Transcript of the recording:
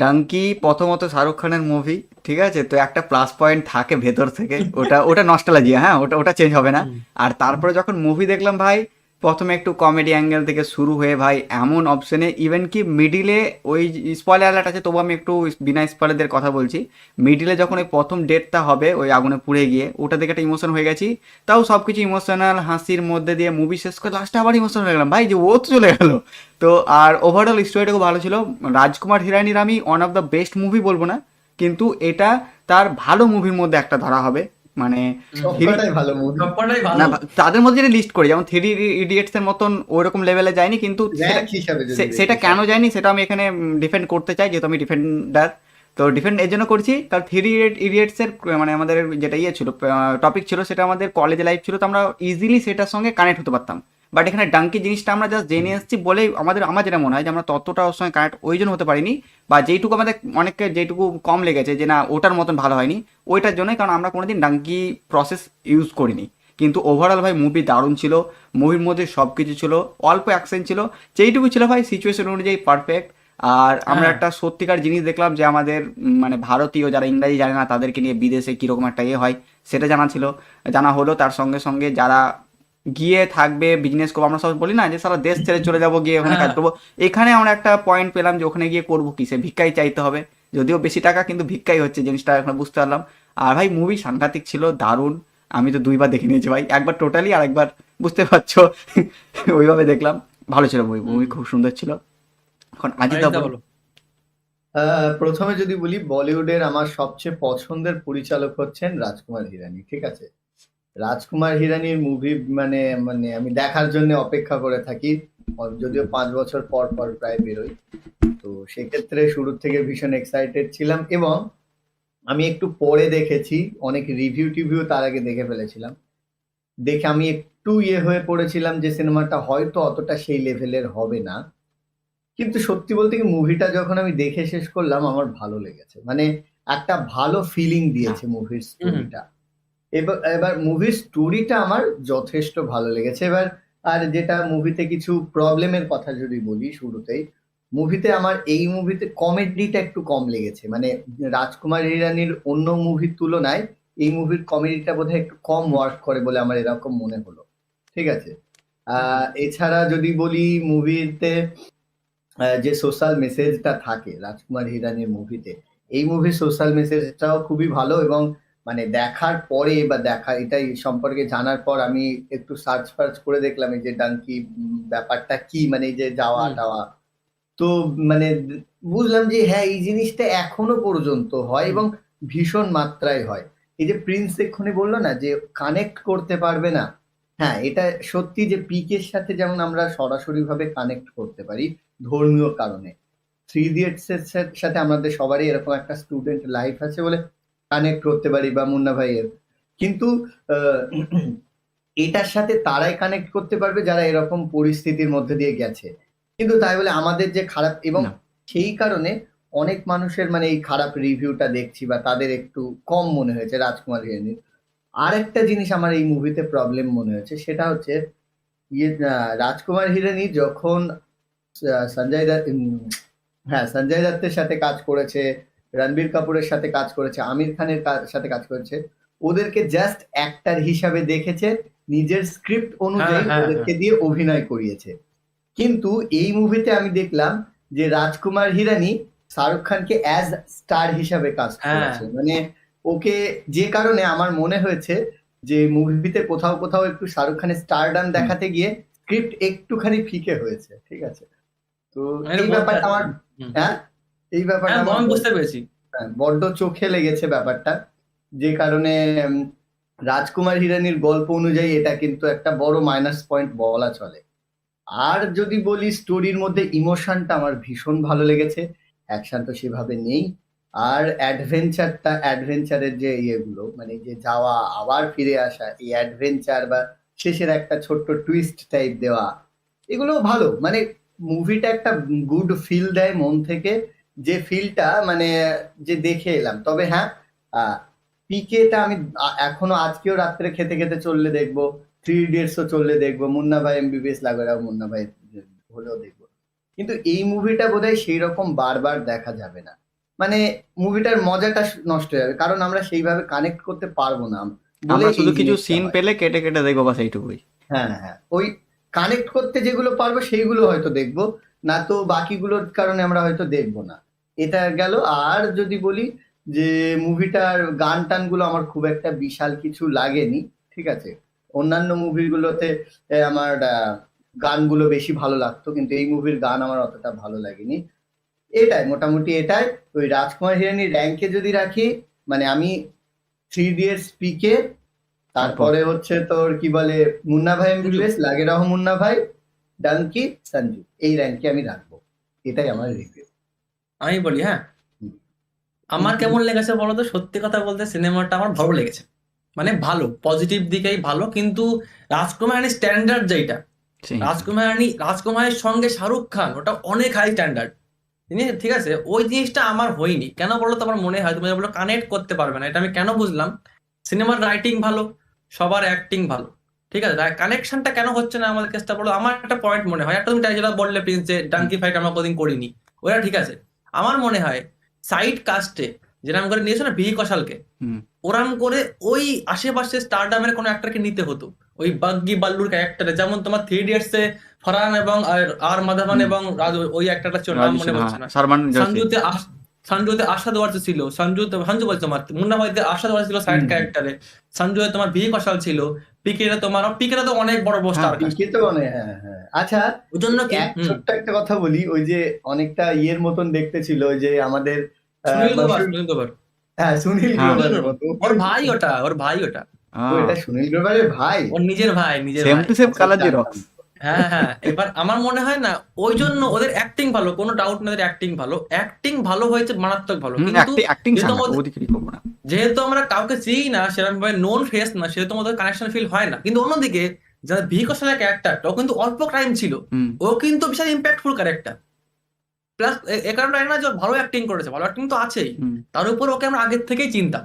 ডাঙ্কি প্রথমত শাহরুখ খানের মুভি ঠিক আছে? তো একটা প্লাস পয়েন্ট থাকে ভেতর থেকে। ওটা ওটা নস্টালজিয়া হ্যাঁ? ওটা ওটা চেঞ্জ হবে না। আর তারপরে যখন মুভি দেখলাম ভাই প্রথমে একটু কমেডি অ্যাঙ্গেল থেকে শুরু হয়ে ভাই, এমন অপশনে ইভেন কি মিডিলে ওই স্পয়লার অ্যালার্ট আছে, তবু আমি একটু বিনা স্পয়লারদের কথা বলছি। মিডিলে যখন ওই প্রথম ডেটটা হবে, ওই আগুনে পুড়ে গিয়ে, ওটা দেখে একটা ইমোশন হয়ে গেছি। তাও সব কিছু ইমোশনাল হাসির মধ্যে দিয়ে মুভি শেষ করে লাস্টে আবার ইমোশনাল হয়ে গেলাম। ভাই, যে ও তো চলে গেল। তো আর ওভারঅল স্টোরিটা খুব ভালো ছিল। রাজকুমার হিরানির আমি one of the best movie বলব না, কিন্তু এটা তার ভালো মুভির মধ্যে একটা ধরা হবে। মানে তাদের মধ্যে যদি লিস্ট করি যেমন থ্রি ইডিয়েটস এর মতন ওইরকম লেভেলে যায়নি কিন্তু সেটা-। কেন যায়নি সেটা আমি এখানে ডিফেন্ড করতে চাই যেহেতু আমি ডিফেন্ডার তো ডিফেন্ড এর জন্য করছি কারণ থ্রি ইডিয়েটস এর মানে আমাদের যেটা ইয়ে ছিল টপিক ছিল সেটা আমাদের কলেজ লাইফ ছিল তো আমরা ইজিলি সেটার সঙ্গে কানেক্ট হতে পারতাম। বাট এখানে ডাঙ্কি জিনিসটা আমরা জাস্ট জেনে এসেছি বলেই আমাদের আমার যেটা মনে হয় যে আমরা ততটা ওর সঙ্গে কানেক্ট ওই জন্য হতে পারিনি বা যেইটুকু আমাদের অনেককে যেটুকু কম লেগেছে যে না ওটার মতন ভালো হয়নি ওইটার জন্যই কারণ আমরা কোনোদিন ডাঙ্কি প্রসেস ইউজ করিনি। কিন্তু ওভারঅল ভাই মুভি দারুণ ছিল মুভির মধ্যে সব কিছু ছিল অল্প অ্যাকশন ছিল যেইটুকু ছিল ভাই সিচুয়েশন অনুযায়ী পারফেক্ট আর আমরা হ্যাঁ। একটা সত্যিকার জিনিস দেখলাম যে আমাদের মানে ভারতীয় যারা ইংরাজি জানে না তাদেরকে নিয়ে বিদেশে কীরকম একটা ইয়ে হয় সেটা জানা ছিল। জানা হলো তার সঙ্গে সঙ্গে যারা গিয়ে থাকবে বিজনেস করব। আমরা সব বলি না যে সারা দেশ ছেড়ে চলে যাব গিয়ে ওখানে কাজ হ্যাঁ। করব। এখানে আমরা একটা পয়েন্ট পেলাম যে ওখানে গিয়ে করব কি? সে ভিক্ষাই চাইতে হবে। যদিও বেশি টাকা কিন্তু ভিক্ষাই হচ্ছে জিনিসটা এখন বুঝতে পারলাম। আর ভাই মুভি সাংঘাতিক ছিল দারুণ। আমি তো দুইবার দেখে নিয়েছি ভাই। একবার টোটালি আর একবার বুঝতে পারছ? ওইভাবে দেখলাম। ভালো ছিল মুভি মুভি খুব সুন্দর ছিল। এখন আজিদা আরেকটা বলো। প্রথমে যদি বলি বলিউডের আমার সবচেয়ে পছন্দের পরিচালক হচ্ছেন রাজকুমার হিরানি ঠিক আছে? রাজকুমার হিরানির মুভি মানে মানে আমি দেখার জন্য অপেক্ষা করে থাকি। যদিও পাঁচ বছর পর পর প্রায় বেরোই। তো সেক্ষেত্রে শুরু থেকে ভীষণ এক্সাইটেড ছিলাম এবং আমি একটু পরে দেখেছি অনেক রিভিউ টিভিউ তার আগে দেখে ফেলেছিলাম। দেখে আমি একটু ইয়ে হয়ে পড়েছিলাম যে সিনেমাটা হয়তো অতটা সেই লেভেলের হবে না। কিন্তু সত্যি বলতে কি মুভিটা যখন আমি দেখে শেষ করলাম আমার ভালো লেগেছে। মানে একটা ভালো ফিলিং দিয়েছে মুভির স্টোরিটা এবার এবার মুভির স্টোরিটা আমার যথেষ্ট ভালো লেগেছে। এবার, আর যেটা মুভিতে কিছু প্রবলেমের কথা যদি বলি শুরুতেই মুভিতে আমার এই মুভিতে কমেডিটা একটু কম লেগেছে। মানে রাজকুমার ইরানির অন্য মুভির তুলনায় এই মুভির কমেডিটা বোধহয় একটু কম ওয়ার্ক করে বলে আমার এরকম মনে হলো। ঠিক আছে? এছাড়া যদি বলি মুভিতে যে সোশ্যাল মেসেজটা থাকে রাজকুমার হিরানির মুভিতে এই মুভির সোশ্যাল মেসেজটাও খুবই ভালো এবং মানে দেখার পরে বা দেখা এটাই সম্পর্কে জানার পর আমি একটু সার্চ ফার্চ করে দেখলাম এই যে ডাঙ্কি ব্যাপারটা কি মানে এই যে যাওয়া। টাওয়া। তো মানে বুঝলাম যে হ্যাঁ এই জিনিসটা এখনও পর্যন্ত হয় এবং ভীষণ মাত্রায় হয়। এই যে প্রিন্স এক্ষুনি বলল না যে কানেক্ট করতে পারবে না। হ্যাঁ এটা সত্যি যে পিকের সাথে যেমন আমরা সরাসরি ভাবে কানেক্ট করতে পারি ধর্মীয় কারণে। থ্রি ইডিয়টস এর সাথে আমাদের সবারই এরকম একটা স্টুডেন্ট লাইফ আছে বলে কানেক্ট করতে পারি বা মুন্না ভাইয়ের। কিন্তু এটার সাথে তারাই কানেক্ট করতে পারবে যারা এরকম পরিস্থিতির মধ্যে দিয়ে গেছে। কিন্তু তাই বলে আমাদের যে খারাপ এবং সেই কারণে অনেক মানুষের মানে এই খারাপ রিভিউটা দেখছি বা তাদের একটু কম মনে হয়েছে রাজকুমার হিরানির আর একটা জিনিস আমার এই মুভিতে প্রবলেম মনে হয়েছে সেটা হচ্ছে ইয়ে রাজকুমার হিরানি যখন সঞ্জয় দত্ত হ্যাঁ সঞ্জয় দত্তের সাথে কাজ করেছে রণবীর কাপুরের সাথে কাজ করেছে আমির খানের সাথে কাজ করেছে। ওদেরকে জাস্ট অ্যাক্টার হিসাবে দেখেছে নিজের স্ক্রিপ্ট অনুযায়ী হ্যাঁ, ওদেরকে দিয়ে অভিনয় করিয়েছে। কিন্তু এই মুভিতে আমি দেখলাম যে রাজকুমার হিরানি শাহরুখ খানকে অ্যাজ স্টার হিসাবে কাজ হ্যাঁ। করেছে। মানে ওকে যে কারণে আমার মনে হয়েছে যে মুভিতে কোথাও কোথাও একটু শাহরুখ খানের স্টারডাম দেখাতে গিয়ে স্ক্রিপ্ট একটুখানি ফিকে হয়েছে ঠিক আছে? তো এই ব্যাপারটা আমার হ্যাঁ? এই ব্যাপারটা হ্যাঁ আমি বুঝতে পেরেছি। হ্যাঁ, বড্ড চোখে লেগেছে ব্যাপারটা। যে কারণে রাজকুমার হিরানির গল্প অনুযায়ী এটা কিন্তু একটা বড় মাইনাস পয়েন্ট বলা চলে। আর যদি বলি স্টোরির মধ্যে ইমোশনটা আমার ভীষণ ভালো লেগেছে। অ্যাকশন তো সেভাবে নেই। আর অ্যাডভেঞ্চারটা অ্যাডভেঞ্চারের যে ইয়েগুলো মানে যে যাওয়া আবার ফিরে আসা এই অ্যাডভেঞ্চার বা শেষের একটা ছোট্ট টুইস্ট টাইপ দেওয়া এগুলো ভালো। মানে মুভিটা একটা গুড ফিল দেয় মন থেকে। যে ফিলটা মানে যে দেখে এলাম। তবে হ্যাঁ পিকেটা আমি এখনও আজকেও রাত্রে খেতে খেতে চললে দেখব থ্রি ইডিয়টসও চললে দেখব মুন্না ভাই এমবিবিএস লাগেরাও মুন্না ভাই হলেও দেখব। কিন্তু এই মুভিটা বোধহয় সেই রকম বারবার দেখা যাবে না। মানে মুভিটার মজাটা নষ্ট হয়ে যাবে কারণ আমরা সেইভাবে কানেক্ট করতে পারব না। আমরা শুধু কিছু সিন পেলে কেটে কেটে দেখব বাস এইটুকুই। হ্যাঁ হ্যাঁ ওই কানেক্ট করতে যেগুলো পারব সেইগুলো হয়তো দেখব। না তো বাকিগুলোর কারণে আমরা হয়তো দেখব না। এটা গেল। আর যদি বলি যে মুভিটার গান টানগুলো আমার খুব একটা বিশাল কিছু লাগেনি ঠিক আছে? অন্যান্য মুভিগুলোতে আমার গানগুলো বেশি ভালো লাগতো কিন্তু এই মুভির গান আমার অতটা ভালো লাগেনি। এটাই মোটামুটি এটাই। ওই রাজকুমার হিরানির র্যাঙ্কে যদি রাখি মানে আমি থ্রি ইডিয়টস পিকে তারপরে হচ্ছে তোর কি বলে মুন্না ভাই এমবিবিএস লাগে রহ মুন্না ভাই। ডাঙ্কি সঞ্জু এই র্যাঙ্কে আমি রাখব। এটাই আমার রিভিউ আমি বলি হ্যাঁ? আমার কেমন লেগেছে বলো তো? সত্যি কথা বলতে সিনেমাটা আমার ভালো লেগেছে। মানে ভালো পজিটিভ দিকেই ভালো কিন্তু রাজকুমার স্ট্যান্ডার্ড যেটা সেই। রাজকুমার রাজকুমারের সঙ্গে শাহরুখ খান ওটা অনেক হাই স্ট্যান্ডার্ড ঠিক আছে? ওই জিনিসটা আমার হয়নি। কেন বলো তো? আমার মনে হয় তুমি বলো কানেক্ট করতে পারবে না। এটা আমি কেন বুঝলাম? সিনেমার রাইটিং ভালো সবার অ্যাক্টিং ভালো। ঠিক আছে? কানেকশনটা কেন হচ্ছে না আমাদের কেসটা বলো আমার একটা পয়েন্ট মনে হয়। একটা তুমি যেটা বললে প্রিন্স যে ডাঙ্কি ফাইট আমরা কোদিন করিনি। ওরা ঠিক আছে। আমার মনে হয় সাইড কাস্টে যেরকম করে নিয়েছে না বিহি কশালকে ওরাম করে ওই আশেপাশে স্টারডামের কোনো অ্যাক্টরকে নিতে হতো। ওই বাগ্গি বাল্লুর ক্যারেক্টারে যেমন তোমার থ্রি ইডিয়টস এ ফরহান এবং আর- মাধবন এবং ওই অ্যাক্টরটা ছিল নাম মনে পড়ছে না। সঞ্জুতে আশ- সঞ্জুতে আশাদ ওয়ার্স ছিল। সঞ্জুতে সঞ্জু বলছে তোমার মুন্না ভাইতে আশাদ ওয়ার্স ছিল সাইড। ক্যারেক্টারে সঞ্জুতে তোমার ভি কশাল ছিল। পিকেটা তোমার পিকেরা তো অনেক বড় বড় পিকে তো মানে হ্যাঁ হ্যাঁ আচ্ছা ওই জন্য কি ছোট্ট একটা কথা বলি ওই যে অনেকটা ইয়ের মতন দেখতে ছিল ওই যে আমাদের সুনীল গ্রোভার সুনীল গ্রোভার হ্যাঁ সুনীল হ্যাঁ। মতো। ওর ভাই ওটা ওর ভাই ওটা। ওটা সুনীল গ্রোভারের ভাই? ওর নিজের ভাই নিজের সেম টু সেম কালার না। হ্যাঁ হ্যাঁ এবার আমার মনে হয় না ওই জন্য ওদের অ্যাক্টিং ভালো কোনো ডাউট নেই ওদের অ্যাক্টিং ভালো। অ্যাক্টিং ভালো হয়েছে মারাত্মক ভালো। কিন্তু যেহেতু না। আমরা কাউকে চিনি না সেরকম ভাবে নোন ফেস না সেহেতু আমাদের কানেকশন ফিল হয় না। কিন্তু অন্যদিকে যারা ভি কশালের ক্যারেক্টার ও কিন্তু অল্প ক্রাইম ছিল। ও কিন্তু বিশাল ইম্প্যাক্টফুল ক্যারেক্টার প্লাস এ কারণে না যে ভালো অ্যাক্টিং করেছে ভালো অ্যাক্টিং তো আছেই। তার উপর ওকে আমরা আগের থেকেই চিনতাম।